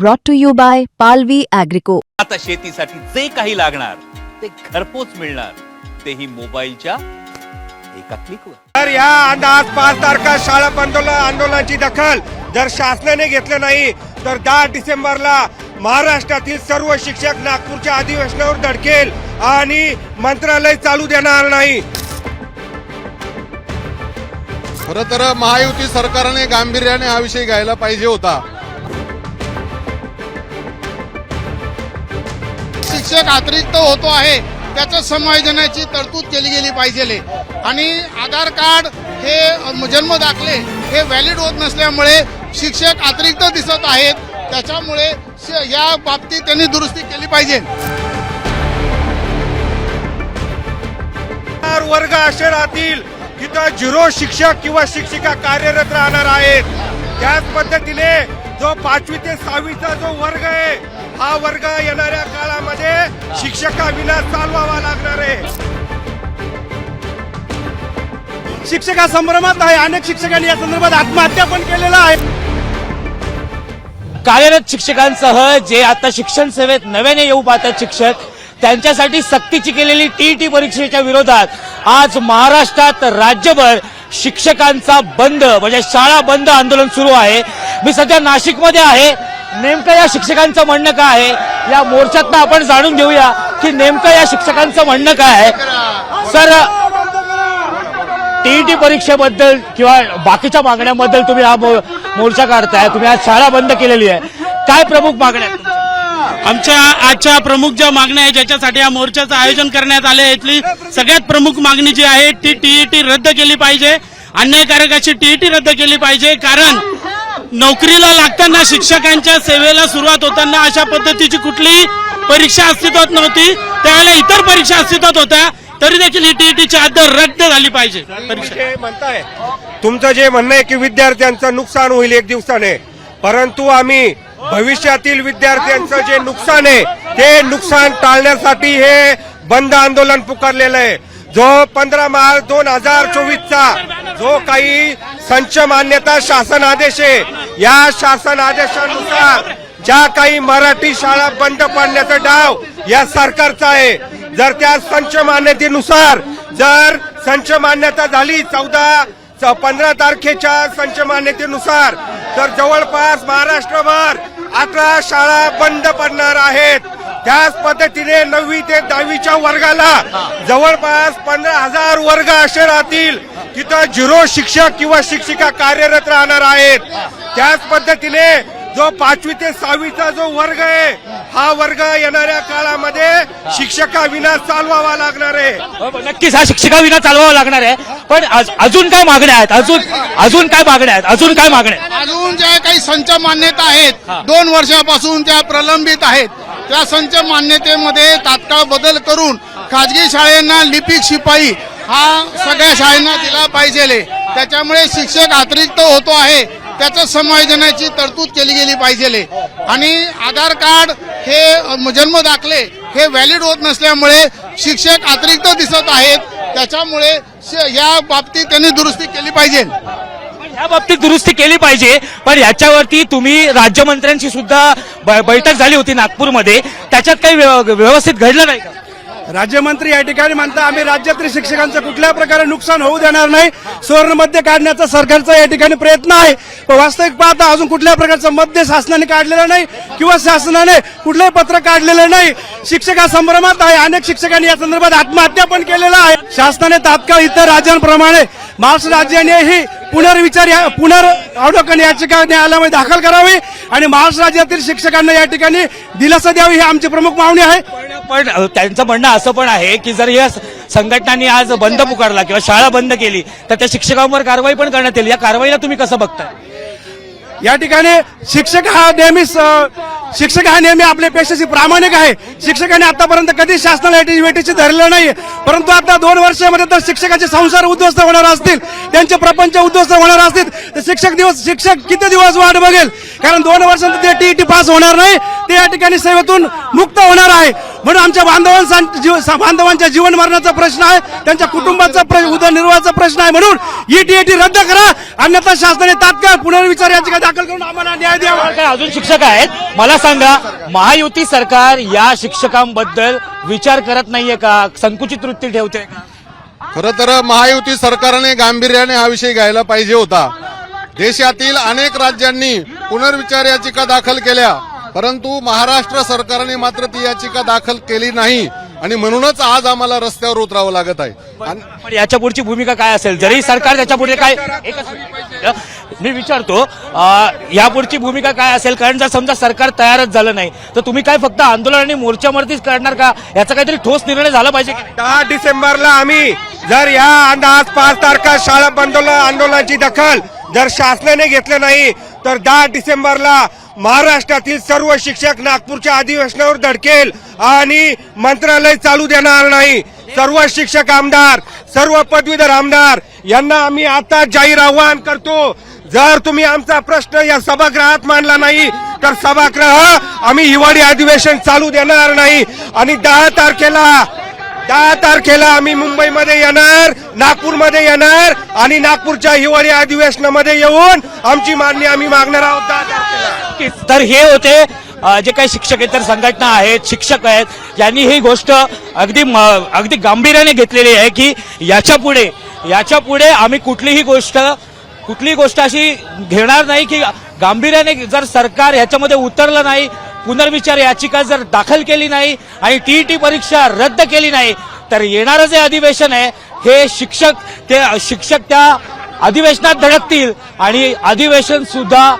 brought to you by Palvi Agrico. आता शेतीसाठी जे काही लागणार ते घरपोच मिळणार. तेही मोबाईलच्या एका क्लिकवर तर या आज पाच तारखा शाळा बंद आंदोलनाची दखल जर शासनाने घेतलं नाही तर दहा डिसेंबरला महाराष्ट्रातील सर्व शिक्षक नागपूरच्या अधिवेशनावर धडकेल आणि मंत्रालय चालू देणार नाही. खरं तर महायुती सरकारने गांभीर्याने हा विषय घ्यायला पाहिजे होता. शिक्षक अतिरिक्त होतो आहे. त्याच्या समायोजनाची तरतूद केली गेली पाहिजे आणि आधार कार्ड हे जन्म दाखले हे व्हॅलिड होत नसल्यामुळे शिक्षक अतिरिक्त दिसत आहेत. त्याच्यामुळे श- या बाबतीत त्यांनी दुरुस्ती केली पाहिजे. चार वर्ग असे राहतील तिथं झिरो शिक्षक किंवा शिक्षिका कार्यरत राहणार आहेत. त्याच पद्धतीने जो पाचवी ते सहावीचा जो वर्ग आहे हा वर्ग येणाऱ्या काळामध्ये शिक्षकाविना चालवावा लागणार आहे. शिक्षका संभ्रमात आहे. अनेक शिक्षकांनी या संदर्भात आत्महत्या पण केलेला आहे. कार्यरत शिक्षकांसह जे आता शिक्षण सेवेत नव्याने येऊ पाहतात शिक्षक त्यांच्यासाठी सक्तीची केलेली टीईटी परीक्षेच्या विरोधात आज महाराष्ट्रात राज्यभर शिक्षकांचा बंद म्हणजे शाळा बंद आंदोलन सुरू आहे. मी सध्या नाशिकमध्ये आहे. नेमकं या शिक्षकांचं म्हणणं काय आहे? या मोर्चातनं आपण जाणून घेऊया की नेमकं या शिक्षकांचं म्हणणं काय आहे. सर टीईटी परीक्षेबद्दल किंवा बाकीच्या मागण्यांबद्दल तुम्ही हा मो- मोर्चा काढताय. तुम्ही आज शाळा बंद केलेली आहे. काय प्रमुख मागण्या आमच्या आजच्या प्रमुख ज्या मागण्या आहे ज्याच्यासाठी या मोर्चाचं आयोजन करण्यात आले आहे, यातली सगळ्यात प्रमुख मागणी जी आहे ती टीईटी रद्द केली पाहिजे. अन्यायकारक अशी टीईटी रद्द केली पाहिजे कारण नोकरीला लागताना शिक्षकांच्या सेवेला सुरुवात होताना अशा पद्धतीची कुठलीही परीक्षा अस्तित्वात नव्हती. त्यावेळेला इतर परीक्षा अस्तित्वात होत्या. तरी देखील ही टीईटीची हद्द रद्द झाली पाहिजे. परीक्षा. म्हणताय तुमचं जे म्हणणं आहे की विद्यार्थ्यांचं नुकसान होईल एक दिवसाने परंतु आम्ही भविष्यातील विद्यार्थ्यांचं जे नुकसान आहे ते नुकसान टाळण्यासाठी हे बंद आंदोलन पुकारलेलं आहे. जो पंधरा मार्च दोन हजार चोवीसचा जो काही संच मान्यता शासन आदेश आहे. या शासन आदेशानुसार ज्या काही मराठी शाळा बंद पाडण्याचा डाव या सरकारचा आहे. जर त्या संच मान्यतेनुसार जर संच मान्यता झाली चौदा पंधरा तारखेच्या संच मान्यतेनुसार तर जवळपास महाराष्ट्रभर अकरा शाळा बंद पडणार आहेत. त्याच पद्धतीने नववी ते दहावीच्या वर्गाला जवळपास पंधरा हजार वर्ग असे राहतील. तिथं झिरो शिक्षक किंवा शिक्षिका कार्यरत राहणार आहेत. त्याच पद्धतीने जो पाचवी ते सहावीचा जो वर्ग आहे हा वर्ग येणाऱ्या काळामध्ये शिक्षकाविना चालवावा लागणार आहे. हो, नक्कीच हा शिक्षका विना चालवावा लागणार आहे. पण अजून काय मागण्या आहेत? अजून अजून काय मागण्या आहेत? अजून काय मागण्या अजून ज्या काही संच मान्यता आहेत दोन वर्षापासून त्या प्रलंबित आहेत त्या संच मान्यतेमध्ये तात्काळ बदल करून खाजगी शाळांना लिपिक शिपाई हा सगळ्या शाळांना दिला पाहिजे त्याच्यामुळे शिक्षक अतिरिक्त होतो आहे. त्याचं समायोजनाची तरतूद केली गेली पाहिजे आणि आधार कार्ड हे जन्म दाखले हे व्हॅलिड होत नसल्यामुळे शिक्षक अतिरिक्त दिसत आहेत. त्याच्यामुळे श- या बाबतीत त्यांनी दुरुस्ती केली पाहिजे. या बाबतीत दुरुस्ती केली पाहिजे. पण याच्यावरती तुम्ही राज्यमंत्र्यांची सुद्धा बैठक झाली होती नागपूरमध्ये. त्याच्यात काही व्यवस्थित घडलं नाही का? राज्यमंत्री या ठिकाणी म्हणता आम्ही राज्यातील शिक्षकांचं कुठल्या प्रकारे नुकसान होऊ देणार नाही. सुवर्ण मध्य काढण्याचा सरकारचा या ठिकाणी प्रयत्न आहे. पण वास्तविक पाहता अजून कुठल्या प्रकारचं मध्य शासनाने काढलेलं नाही किंवा शासनाने कुठलंही पत्र काढलेलं नाही. शिक्षका संभ्रमात आहे. अनेक शिक्षकांनी या संदर्भात आत्महत्या पण केलेला आहे. शासनाने तात्काळ इतर राज्यांप्रमाणे महाराष्ट्र राज्यानेही पुनर्विचार या- पुनर्वलोकन याचिका न्यायालयामध्ये दाखल करावी आणि महाराष्ट्र राज्यातील शिक्षकांना या ठिकाणी दिलासा द्यावी ही आमची प्रमुख मागणी आहे. पण त्यांचं म्हणणं असं पण आहे की जर या संघटनांनी आज बंद पुकारला किंवा शाळा बंद केली तर त्या शिक्षकांवर कारवाई पण करण्यात येईल. या कारवाईला तुम्ही कसं बघताय? या ठिकाणी शिक्षक हा नेहमी शिक्षक हा नेहमी आपल्या पेशाशी प्रामाणिक आहे. शिक्षकाने आतापर्यंत कधी शासनाला याची वेटीची धरलेलं नाही परंतु आता दोन वर्षामध्ये तर शिक्षकाचे संसार उद्ध्वस्त होणार असतील. त्यांचे प्रपंच उद्ध्वस्त होणार असतील. तर शिक्षक दिवस शिक्षक किती दिवस वाट बघेल? कारण दोन वर्षांत ते टीईटी पास होणार नाही. ते या ठिकाणी सेवेतून मुक्त होणार आहे. म्हणून आमच्या बांधवांचा जीव- बांधवांच्या जीवन मरणाचा प्रश्न आहे. त्यांच्या कुटुंबाचा प्र- उदरनिर्वाहाचा प्रश्न आहे. म्हणून ई टी रद्द करा. अन्यथा शासनाने तात्काळ पुनर्विचार याचिका दाखल करून आम्हाला न्याय द्यावा. अजून शिक्षक आहेत. मला सांगा महायुती सरकार या शिक्षकांबद्दल विचार करत नाहीये का? संकुचित वृत्ती ठेवते का? खरं तर महायुती सरकारने गांभीर्याने हा विषय घ्यायला पाहिजे होता. देशातील अनेक राज्यांनी पुनर्विचार याचिका दाखल केल्या परंतु महाराष्ट्र सरकारने मात्र ती याचिका दाखल केली नाही. आणि म्हणूनच आज आम्हाला रस्त्यावर उतरावं लागत आहे आणि पण याच्या पुढची भूमिका काय असेल जरी सरकार त्याच्या पुढे काय एकच मिनिट. मी विचारतो अं, यापुढची भूमिका काय असेल कारण जर समजा सरकार तयारच झालं नाही तर तुम्ही काय फक्त आंदोलन आणि मोर्चावरतीच करणार का याचा काहीतरी ठोस निर्णय झाला पाहिजे की नाही? दहा डिसेंबरला आम्ही जर या आज पाच तारखा शाळा बंद आंदोलनाची दखल जर शासनाने घेतलं नाही तर दहा डिसेंबरला महाराष्ट्रातील सर्व शिक्षक नागपूरच्या अधिवेशनावर धडकेल आणि मंत्रालय चालू देणार नाही. सर्व शिक्षक आमदार सर्व पदवीधर आमदार यांना आम्ही आता जाहीर आवाहन करतो. जर तुम्ही आमचा प्रश्न या सभागृहात मांडला नाही तर सभागृह आम्ही हिवाळी अधिवेशन चालू देणार नाही. आणि दहा तारखेला दहा तारखेला आम्ही मुंबईमध्ये येणार नागपूरमध्ये येणार आणि नागपूरच्या हिवाळी अधिवेशनामध्ये येऊन आमची मागणी आम्ही मागणार आहोत दहा तारखेला. तर हे होते जे काही शिक्षकेतर संघटना आहेत शिक्षक आहेत यांनी ही गोष्ट अगदी म- अगदी गांभीर्याने घेतलेली आहे की याच्यापुढे याच्यापुढे आम्ही कुठलीही गोष्ट कुठलीही गोष्ट अशी घेणार नाही की गांभीर्याने जर सरकार ह्याच्यामध्ये उतरलं नाही पुनर्विचार याचिका जर दाखल केली नाही आणि टीईटी परीक्षा रद्द केली नाही तर येणारं जे अधिवेशन आहे हे शिक्षक ते शिक्षक त्या अधिवेशनात धडकतील आणि अधिवेशन सुद्धा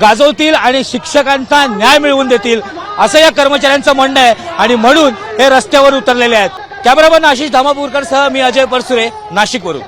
गाजवतील आणि शिक्षकांचा न्याय मिळवून देतील. असं या कर्मचाऱ्यांचं म्हणणं आहे आणि म्हणून हे रस्त्यावर उतरलेले आहेत. कॅमेरामन आशिष धामापूरकर सह मी अजय परसुरे नाशिकवरून.